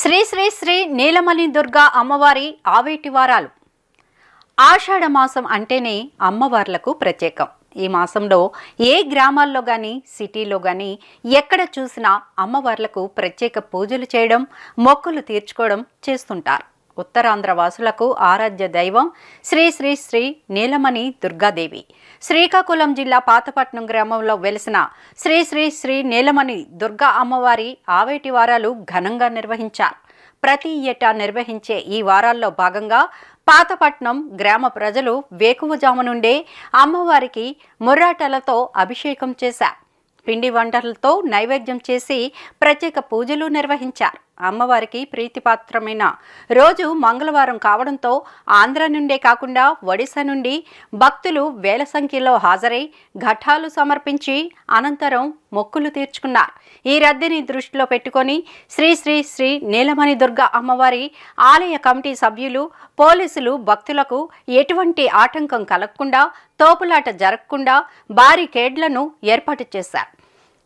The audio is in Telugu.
శ్రీ శ్రీ శ్రీ నీలమణి దుర్గా అమ్మవారి ఆవేటి వారాలు. ఆషాఢ మాసం అంటేనే అమ్మవార్లకు ప్రత్యేకం. ఈ మాసంలో ఏ గ్రామాల్లో కానీ సిటీలో కానీ ఎక్కడ చూసినా అమ్మవార్లకు ప్రత్యేక పూజలు చేయడం మొక్కులు తీర్చుకోవడం చేస్తుంటారు. ఉత్తరాంధ్ర వాసులకు ఆరాధ్య దైవం శ్రీ శ్రీ శ్రీ నీలమణి దుర్గాదేవి. శ్రీకాకుళం జిల్లా పాతపట్నం గ్రామంలో వెలిసిన శ్రీ శ్రీ శ్రీ నీలమణి దుర్గా అమ్మవారి ఆవేటి వారాలు ఘనంగా నిర్వహించారు. ప్రతి ఏటా నిర్వహించే ఈ వారాల్లో భాగంగా పాతపట్నం గ్రామ ప్రజలు వేకువజాము నుండే అమ్మవారికి ముర్రాటలతో అభిషేకం చేశారు. పిండి వంటలతో నైవేద్యం చేసి ప్రత్యేక పూజలు నిర్వహించారు. అమ్మవారికి ప్రీతిపాత్రమైన. రోజు మంగళవారం కావడంతో ఆంధ్ర నుండే కాకుండా ఒడిశా నుండి భక్తులు వేల సంఖ్యలో హాజరై ఘటాలు సమర్పించి అనంతరం మొక్కులు తీర్చుకున్నారు. ఈ రద్దీని దృష్టిలో పెట్టుకొని శ్రీ శ్రీ శ్రీ నీలమణి దుర్గ అమ్మవారి ఆలయ కమిటీ సభ్యులు పోలీసులు భక్తులకు ఎటువంటి ఆటంకం కలగకుండా తోపులాట జరగకుండా భారీ కేడ్లను ఏర్పాటు చేశారు.